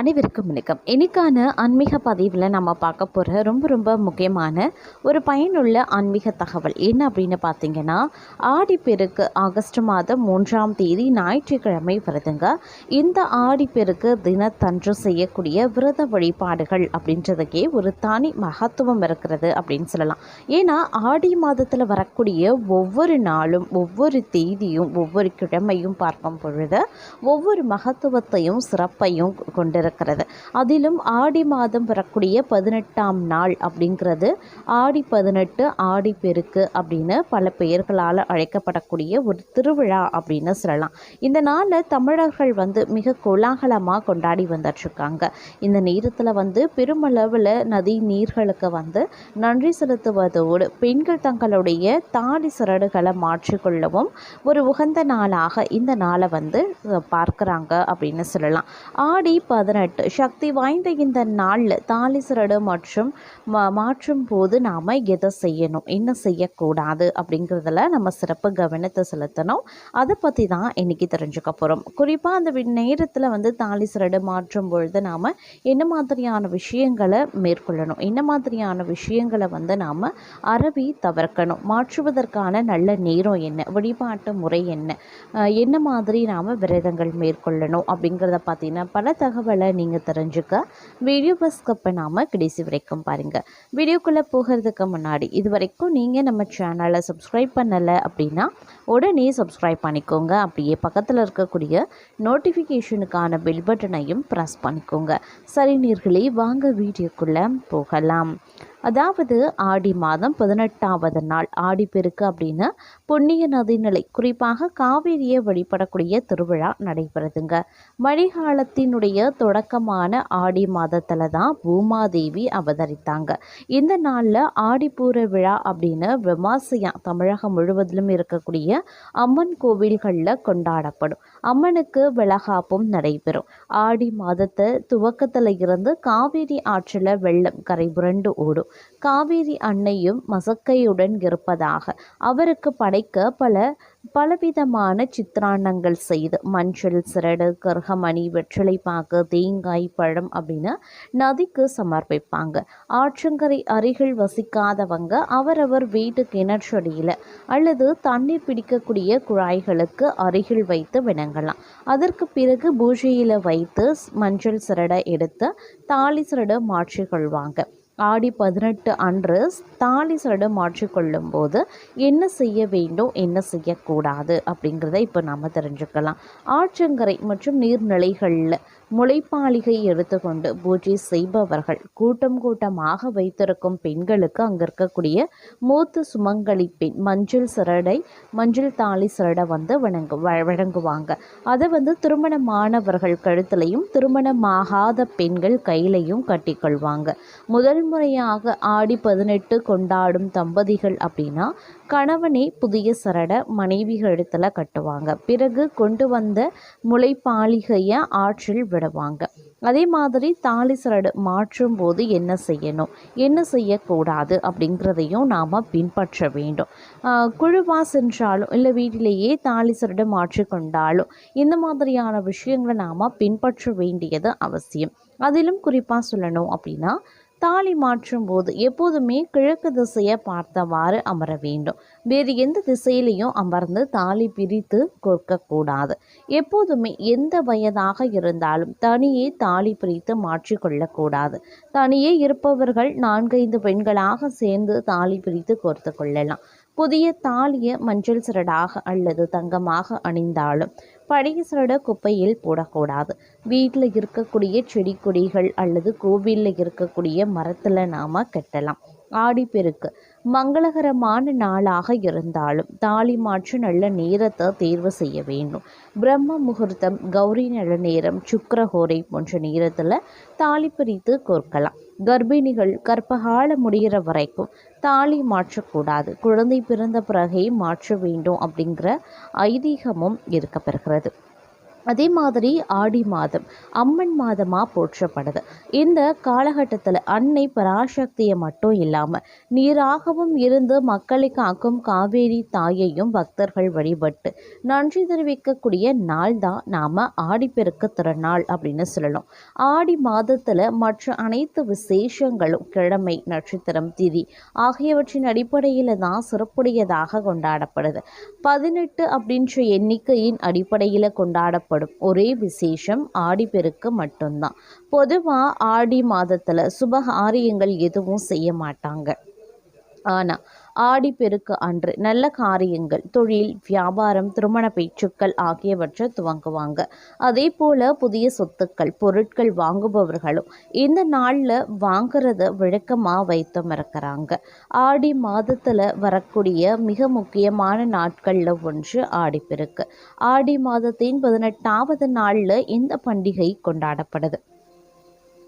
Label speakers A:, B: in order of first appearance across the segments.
A: அனைவருக்கும் வணக்கம். இன்னைக்கான ஆன்மீக பதிவில் நம்ம பார்க்க போகிற ரொம்ப ரொம்ப முக்கியமான ஒரு பயனுள்ள ஆன்மீக தகவல் என்ன அப்படின்னு பார்த்தீங்கன்னா ஆடிப்பெருக்கு ஆகஸ்ட் மாதம் மூன்றாம் தேதி ஞாயிற்றுக்கிழமை வருதுங்க. இந்த ஆடிப்பெருக்கு தினத்தன்று செய்யக்கூடிய விரத வழிபாடுகள் அப்படின்றதுக்கே ஒரு தனி மகத்துவம் இருக்கிறது அப்படின்னு சொல்லலாம். ஏன்னா ஆடி மாதத்தில் வரக்கூடிய ஒவ்வொரு நாளும் ஒவ்வொரு தேதியும் ஒவ்வொரு கிழமையும் பார்க்கும் பொழுது ஒவ்வொரு மகத்துவத்தையும் சிறப்பையும் கொண்டு இருக்கிறது. அதிலும் ஆடி மாதம் வரக்கூடிய பதினெட்டாம் நாள் அப்படிங்கிறது ஆடி பதினெட்டு ஆடி பெருக்கு அப்படின்னு பல பெயர்களால் அழைக்கப்படக்கூடிய ஒரு திருவிழா அப்படின்னு சொல்லலாம். இந்த நாளில் தமிழர்கள் வந்து மிக கோலாகலமாக கொண்டாடி வந்துட்டுருக்காங்க இந்த நேரத்தில் வந்து பெருமளவில் நதி நீர்களுக்கு வந்து நன்றி செலுத்துவதோடு பெண்கள் தங்களுடைய தாடி சரடுகளை மாற்றிக்கொள்ளவும் ஒரு உகந்த நாளாக இந்த நாளை வந்து பார்க்குறாங்க அப்படின்னு சொல்லலாம். ஆடி பதினெட்டு. சக்தி வாய்ந்த இந்த நாளில் தாலிசரடு மற்றும் மா- மாற்றும் போது நாம் எதை செய்யணும்? என்ன செய்யக்கூடாது? அப்படிங்கிறதுல நம்ம சிறப்பு கவனத்தை செலுத்தணும். அதை பற்றி தான் இன்றைக்கி தெரிஞ்சுக்க போகிறோம் குறிப்பாக அந்த நேரத்தில் வந்து தாலிசரடு மாற்றும் பொழுது நாம் என்ன மாதிரியான விஷயங்களை மேற்கொள்ளணும்? என்ன மாதிரியான விஷயங்களை வந்து நாம் அறவி தவிர்க்கணும்? மாற்றுவதற்கான நல்ல நேரம் என்ன? வழிபாட்டு முறை என்ன? என்ன மாதிரி நாம் விரதங்கள் மேற்கொள்ளணும்? அப்படிங்கிறத பார்த்தீங்கன்னா பல தகவலை நீங்கள் தெரிஞ்சுக்க. வீடியோ பஸ்கப்பை நாம் கடைசி வரைக்கும் பாருங்கள் வீடியோக்குள்ளே போகிறதுக்கு முன்னாடி இது வரைக்கும் நீங்கள் நம்ம சேனலை சப்ஸ்கிரைப் பண்ணலை அப்படின்னா உடனே சப்ஸ்கிரைப் பண்ணிக்கோங்க. அப்படியே பக்கத்தில் இருக்கக்கூடிய நோட்டிஃபிகேஷனுக்கான பெல் பட்டனையும் ப்ரெஸ் பண்ணிக்கோங்க. சரி நீர்களே வாங்க வீடியோக்குள்ளே போகலாம். அதாவது ஆடி மாதம் பதினெட்டாவது நாள் ஆடிப்பெருக்கு அப்படின்னு பொன்னிய நதிநிலை குறிப்பாக காவேரியை வழிபடக்கூடிய திருவிழா நடைபெறுதுங்க. மழைக்காலத்தினுடைய தொடக்கமான ஆடி மாதத்தில் தான் பூமாதேவி அவதரித்தாங்க. இந்த நாளில் ஆடிப்பூர விழா அப்படின்னு விமாசையா தமிழகம் முழுவதிலும் இருக்கக்கூடிய அம்மன் கோவில்களில் கொண்டாடப்படும். அம்மனுக்கு விளகாப்பும் நடைபெறும். ஆடி மாதத்தை துவக்கத்தில் இருந்து காவேரி ஆற்றில் வெள்ளம் கரை புரண்டு ஓடும். காவேரி அன்னையும் மசக்கையுடன் இருப்பதாக அவருக்கு படைக்க பல பலவிதமான சித்திராண்ணங்கள் செய்து மஞ்சள் சிரடு கருகமணி வெற்றிலைப்பாக்கு தேங்காய் பழம் அப்படின்னு நதிக்கு சமர்ப்பிப்பாங்க. ஆற்றங்கரை அருகில் வசிக்காதவங்க அவரவர் வீட்டு கிணற்றடியில் அல்லது தண்ணீர் பிடிக்கக்கூடிய குழாய்களுக்கு அருகில் வைத்து விளங்கலாம். அதற்கு பிறகு பூஜையில் வைத்து மஞ்சள் சிரடை எடுத்து தாலி சிரடை மாற்றிக்கொள்வாங்க. ஆடி பதினெட்டு அன்று தாலி சடம் மாற்றிக்கொள்ளும் போது என்ன செய்ய வேண்டும் என்ன செய்யக்கூடாது அப்படிங்கிறத இப்போ நம்ம தெரிஞ்சுக்கலாம். ஆற்றங்கரை மற்றும் நீர்நிலைகளில் முளைப்பாளிகை எடுத்துக்கொண்டு பூஜை செய்பவர்கள் கூட்டம் கூட்டமாக வைத்திருக்கும் பெண்களுக்கு அங்கே இருக்கக்கூடிய மூத்த சுமங்கலி பெண் மஞ்சள் சிரடை மஞ்சள் தாலி சிரடை வந்து வணங்கு வ- வழங்குவாங்க. அதை வந்து திருமணமானவர்கள் கழுத்துலையும் திருமணமாகாத பெண்கள் கையிலையும் கட்டிக்கொள்வாங்க. முதல் முறையாக ஆடி பதினெட்டு கொண்டாடும் தம்பதிகள் அப்படின்னா கணவனே புதிய சரடை மனைவி கழுத்தில் கட்டுவாங்க. பிறகு கொண்டு வந்த முளைப்பாலிகையை ஆற்றில் சாப்பிடுவாங்க அதே மாதிரி தாலி சரடு மாற்றும் போது என்ன செய்யணும்? என்ன செய்யக்கூடாது? அப்படிங்கிறதையும் நாம் பின்பற்ற வேண்டும். ஆஹ் சென்றாலும் இல்லை வீட்டிலேயே தாலி சரடு மாற்றிக்கொண்டாலும் இந்த மாதிரியான விஷயங்களை நாம் பின்பற்ற வேண்டியது அவசியம். அதிலும் குறிப்பாக சொல்லணும் அப்படின்னா தாலி மாற்றும் போது எப்போதுமே கிழக்கு திசையை பார்த்தவாறு அமர வேண்டும். வேறு எந்த திசையிலையும் அமர்ந்து தாலி பிரித்து கொடுக்கக்கூடாது எப்போதுமே எந்த வயதாக இருந்தாலும் தனியே தாலி பிரித்து மாற்றிக்கொள்ளக்கூடாது. தனியே இருப்பவர்கள் நான்கைந்து பெண்களாக சேர்ந்து தாலி பிரித்து கோர்த்து கொள்ளலாம். புதிய தாலிய மஞ்சள் சிரடாக அல்லது தங்கமாக அணிந்தாலும் பழைய சிரட குப்பையில் போடக்கூடாது. வீட்டில் இருக்கக்கூடிய செடி கொடிகள் அல்லது கோவிலில் இருக்கக்கூடிய மரத்தில் நாம் கட்டலாம். ஆடிப்பெருக்கு. மங்களகரமான நாளாக இருந்தாலும் தாலி மாற்று நல்ல நேரத்தை தேர்வு செய்ய வேண்டும். பிரம்ம முகூர்த்தம் கௌரி நல்ல நேரம் சுக்கரஹோரை போன்ற நேரத்தில் தாலி பிரித்து கோர்க்கலாம். கர்ப்பிணிகள் கர்ப்பகால முடிகிற வரைக்கும் தாலி மாற்றக்கூடாது. குழந்தை பிறந்த பிறகே மாற்ற வேண்டும் அப்படிங்கிற ஐதீகமும் இருக்கப்பெறுகிறது. அதே மாதிரி ஆடி மாதம் அம்மன் மாதமாக போற்றப்படுது. இந்த காலகட்டத்தில் அன்னை பராசக்தியை மட்டும் இல்லாமல் நீராகவும் இருந்து மக்களை காக்கும் காவேரி தாயையும் பக்தர்கள் வழிபட்டு நன்றி தெரிவிக்கக்கூடிய நாள் தான் நாம் ஆடிப்பெருக்க திருநாள் அப்படின்னு சொல்லலாம் ஆடி மாதத்தில் மற்ற அனைத்து விசேஷங்களும் கிழமை நட்சத்திரம் திதி ஆகியவற்றின் அடிப்படையில் தான் சிறப்புடையதாக கொண்டாடப்படுது. பதினெட்டு அப்படின்ற எண்ணிக்கையின் அடிப்படையில் கொண்டாடப்படும் ஒரே விசேஷம் ஆடிப்பெருக்கு மட்டும்தான். பொதுவாக ஆடி மாதத்தில் சுபகாரியங்கள் எதுவும் செய்ய மாட்டாங்க. ஆனால் ஆடிப்பெருக்கு அன்று நல்ல காரியங்கள் தொழில் வியாபாரம் திருமண பேச்சுக்கள் ஆகியவற்றை துவங்குவாங்க. அதே போல் புதிய சொத்துக்கள் பொருட்கள் வாங்குபவர்களும் இந்த நாளில் வாங்குறத விளக்கமாக வைத்தும் இருக்கிறாங்க ஆடி மாதத்தில் வரக்கூடிய மிக முக்கியமான நாட்களில் ஒன்று ஆடிப்பெருக்கு. ஆடி மாதத்தின் பதினெட்டாவது நாளில் இந்த பண்டிகை கொண்டாடப்படுது.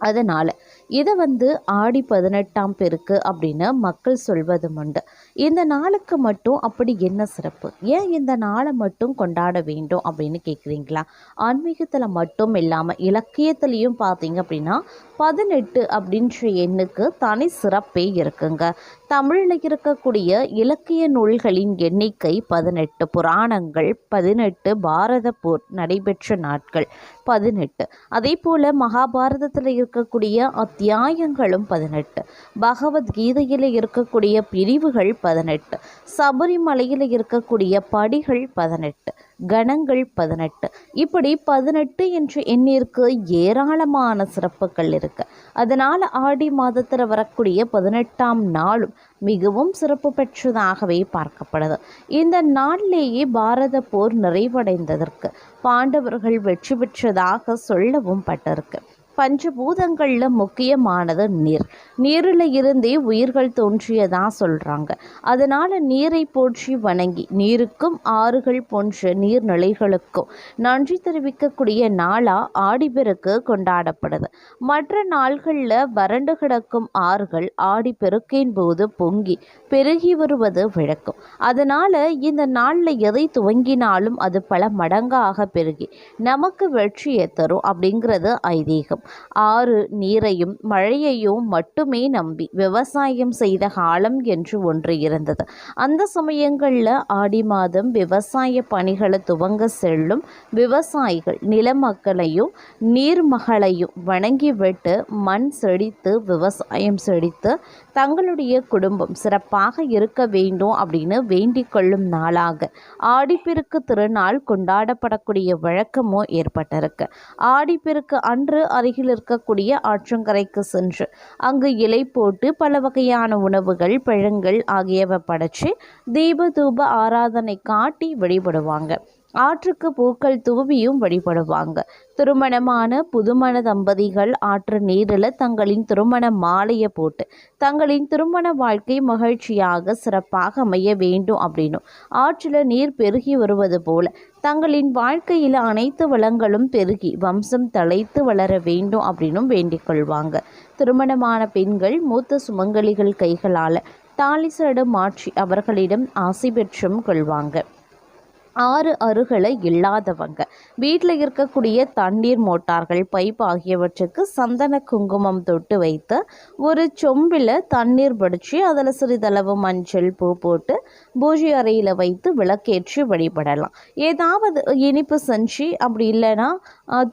A: அதனால் இதை வந்து ஆடி பதினெட்டாம் பெருக்கு அப்படின்னு மக்கள் சொல்வதும் உண்டு. இந்த நாளுக்கு மட்டும் அப்படி என்ன சிறப்பு? ஏன் இந்த நாளை மட்டும் கொண்டாட வேண்டும் அப்படின்னு கேட்குறீங்களா ஆன்மீகத்தில் மட்டும் இல்லாமல் இலக்கியத்துலேயும் பார்த்தீங்க அப்படின்னா பதினெட்டு அப்படின்ற எண்ணுக்கு தனி சிறப்பே இருக்குங்க. தமிழில் இருக்கக்கூடிய இலக்கிய நூல்களின் எண்ணிக்கை பதினெட்டு புராணங்கள் பதினெட்டு பாரத போர் நடைபெற்ற நாட்கள் பதினெட்டு. அதே போல் மகாபாரதத்தில் இருக்கக்கூடிய அத்தியாயங்களும் பதினெட்டு. பகவத்கீதையில் இருக்கக்கூடிய பிரிவுகள் பதினெட்டு. சபரிமலையில் இருக்கக்கூடிய படிகள் பதினெட்டு. கணங்கள் பதினெட்டு. இப்படி பதினெட்டு என்ற எண்ணிற்கு ஏராளமான சிறப்புகள் இருக்கு. அதனால் ஆடி மாதத்தில் வரக்கூடிய பதினெட்டாம் நாளும் மிகவும் சிறப்பு பெற்றதாகவே பார்க்கப்படுது. இந்த நாளிலேயே பாரத போர் நிறைவடைந்ததற்கு பாண்டவர்கள் வெற்றி பெற்றதாக சொல்லவும் பட்டிருக்கு. பஞ்சபூதங்களில் முக்கியமானது நீர். நீரில் இருந்தே உயிர்கள் தோன்றியதாக சொல்கிறாங்க அதனால் நீரை போற்றி வணங்கி நீருக்கும் ஆறுகள் போன்ற நீர்நிலைகளுக்கும் நன்றி தெரிவிக்கக்கூடிய நாளாக ஆடிப்பெருக்கு கொண்டாடப்படுது. மற்ற நாள்களில் வறண்டு கிடக்கும் ஆறுகள் ஆடிப்பெருக்கின் போது பொங்கி பெருகி வருவது வழக்கம் அதனால் இந்த நாளில் எதை துவங்கினாலும் அது பல மடங்காக பெருகி நமக்கு வெற்றியை தரும் அப்படிங்கிறது ஐதீகம். ஆறு நீரையும் மழையையும் மட்டுமே நம்பி விவசாயம் செய்த காலம் என்று ஒன்று இருந்தது. அந்த சமயங்களில் ஆடி மாதம் விவசாய பணிகளை துவங்க செல்லும் விவசாயிகள் நிலமக்களையும் நீர்மகளையும் வணங்கிவிட்டு மண் செழித்து விவசாயம் செழித்து தங்களுடைய குடும்பம் சிறப்பாக இருக்க வேண்டும் அப்படின்னு வேண்டிக் கொள்ளும் நாளாக. ஆடிப்பெருக்கு திருநாள் கொண்டாடப்படக்கூடிய வழக்கமும் ஏற்பட்டிருக்கு. ஆடிப்பெருக்கு அன்று அருகில் இருக்கக்கூடிய ஆற்றங்கரைக்கு சென்று அங்கு இலை போட்டு பல வகையான உணவுகள் பழங்கள் ஆகியவை படைச்சு தீப தூப ஆராதனை காட்டி வழிபடுவாங்க. ஆற்றுக்கு பூக்கள் தூவியும் வழிபடுவாங்க. திருமணமான புதுமண தம்பதிகள் ஆற்று நீரில் தங்களின் திருமண மாலையை போட்டு தங்களின் திருமண வாழ்க்கை மகிழ்ச்சியாக சிறப்பாக அமைய வேண்டும் அப்படின்னும். ஆற்றில் நீர் பெருகி வருவது போல தங்களின் வாழ்க்கையில் அனைத்து வளங்களும் பெருகி வம்சம் தலைத்து வளர வேண்டும் அப்படின்னும் வேண்டிக் கொள்வாங்க. திருமணமான பெண்கள் மூத்த சுமங்கலிகள் கைகளால் தாலிசடு மாற்றி அவர்களிடம் ஆசை பெற்றும் கொள்வாங்க. ஆறு அருகலை இல்லாதவங்க. வீட்டில் இருக்கக்கூடிய தண்ணீர் மோட்டார்கள் பைப் ஆகியவற்றுக்கு சந்தன குங்குமம் தொட்டு வைத்து ஒரு சொம்பில் தண்ணீர் படித்து அதில் சிறிதளவு மஞ்சள் பூ போட்டு பூஜை அறையில் வைத்து விளக்கேற்றி வழிபடலாம். ஏதாவது இனிப்பு செஞ்சு அப்படி இல்லைன்னா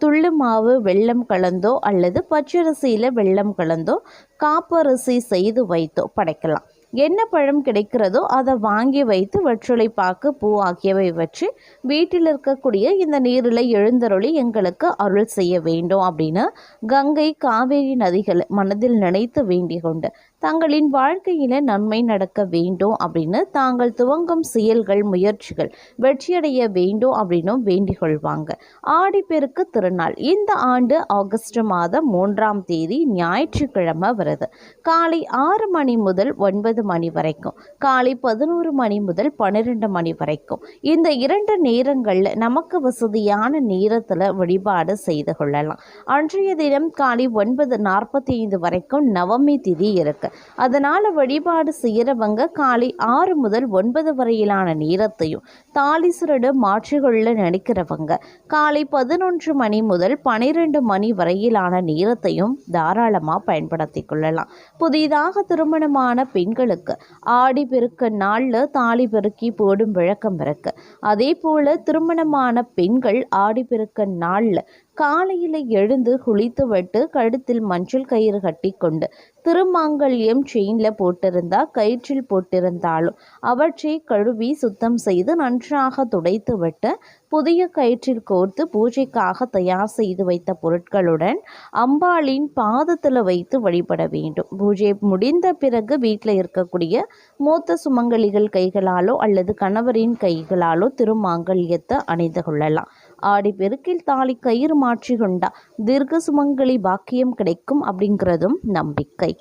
A: துள்ளு மாவு வெள்ளம் கலந்தோ அல்லது பச்சரிசியில் வெள்ளம் கலந்தோ காப்பரிசி செய்து வைத்தோ படைக்கலாம். என்ன பழம் கிடைக்கிறதோ அதை வாங்கி வைத்து வெற்றிலை பாக்கு பூ ஆகியவை வச்சு வீட்டில் இருக்கக்கூடிய இந்த நீரில் எழுந்தருளி எங்களுக்கு அருள் செய்ய வேண்டும் அப்படின்னு கங்கை காவேரி நதிகளை மனதில் நினைத்து வேண்டிக் கொண்டு தங்களின் வாழ்க்கையில நன்மை நடக்க வேண்டும் அப்படின்னு தாங்கள் துவங்கும் செயல்கள் முயற்சிகள் வெற்றியடைய வேண்டும் அப்படின்னும் வேண்டிக் கொள்வாங்க. ஆடிப்பெருக்கு திருநாள். இந்த ஆண்டு ஆகஸ்ட் மாதம் மூன்றாம் தேதி ஞாயிற்றுக்கிழமை வருது. காலை ஆறு மணி முதல் ஒன்பது மணி வரைக்கும். காலை பதினோரு மணி முதல் பன்னிரெண்டு மணி வரைக்கும். இந்த இரண்டு நேரங்களில் நமக்கு வசதியான நேரத்தில் வழிபாடு செய்து கொள்ளலாம். அன்றைய தினம் காலை ஒன்பது நாற்பத்தி ஐந்து வரைக்கும் நவமி திதி இருக்கு. அதனால் வழிபாடு செய்கிறவங்க காலை ஆறு முதல் ஒன்பது வரையிலான நேரத்தையும் தாலி சுருடு மாற்றிக்கொள்ள நினைக்கிறவங்க காலை பதினொன்று மணி முதல் பனிரெண்டு மணி வரையிலான நேரத்தையும் தாராளமாக பயன்படுத்தி கொள்ளலாம். புதிதாக திருமணமான பெண்களுக்கு ஆடி பெருக்க நாளில் தாலி பெருக்கி போடும் வழக்கம் இருக்கு. அதே போல் திருமணமான பெண்கள் ஆடி பெருக்க நாளில் காலையில் எழுந்து குளித்து விட்டு கழுத்தில் மஞ்சள் கயிறு கட்டி கொண்டு திருமாங்கல்யம் செயினில் போட்டிருந்தா கயிற்றில் போட்டிருந்தாலும் அவற்றை கழுவி சுத்தம் செய்து நன்றாக துடைத்து விட்டு புதிய கயிற்றில் கோர்த்து பூஜைக்காக தயார் செய்து வைத்த பொருட்களுடன் அம்பாளின் பாதத்தில் வைத்து வழிபட வேண்டும். பூஜை முடிந்த பிறகு வீட்டில் இருக்கக்கூடிய மூத்த சுமங்கலிகள் கைகளாலோ அல்லது கணவரின் கைகளாலோ திருமாங்கல்யத்தை அணிந்து கொள்ளலாம். ஆடி பெருக்கில் தாலி கயிறு மாற்றி கொண்டா தீர்க்க சுமங்கலி பாக்கியம் கிடைக்கும் அப்படிங்கிறதும் நம்பிக்கை.